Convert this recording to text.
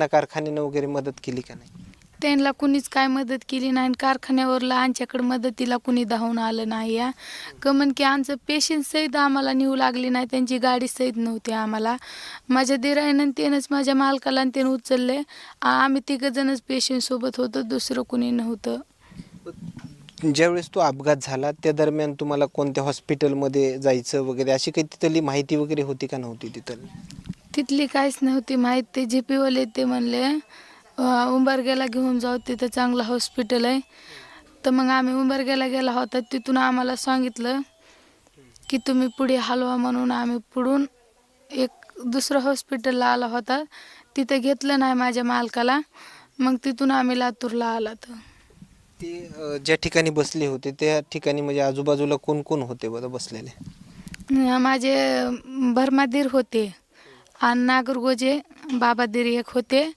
ना कारखान्यानं वगैरे मदत केली का नाही? त्यांना कुणीच काय मदत केली नाही आणि कारखान्यावरला आमच्याकडे मदतीला कुणी धावून आलं नाही या. कमन की आमचं पेशंट सहित आम्हाला नेऊ लागली नाही त्यांची गाडी सहित नव्हती आम्हाला. माझ्या दिरायनं त्यानंच माझ्या मालकाला आणि त्यानं उचलले. आ- आम्ही तिघंजणच पेशंट सोबत होतो दुसरं कुणी नव्हतं. ज्यावेळेस तो अपघात झाला त्या दरम्यान तुम्हाला कोणत्या हॉस्पिटलमध्ये जायचं वगैरे अशी काही तिथली माहिती वगैरे होती का नव्हती तिथं तिथली काहीच नव्हती माहीत. ते जे पीवाले ते म्हणले उंबरग्याला घेऊन जाऊ तिथं चांगलं हॉस्पिटल आहे. तर मग आम्ही उंबरग्याला गेला होता. तिथून आम्हाला सांगितलं की तुम्ही पुढे हलवा म्हणून आम्ही पुढून एक दुसरं हॉस्पिटलला आला होता. तिथं घेतलं नाही माझ्या मालकाला. मग तिथून आम्ही लातूरला आला तर. ते ज्या ठिकाणी बसले होते त्या ठिकाणी म्हणजे आजूबाजूला कोण कोण होते बरं बसलेले? माझे भरमादीर होते. आणि नागरगोजे दिरी एक होते.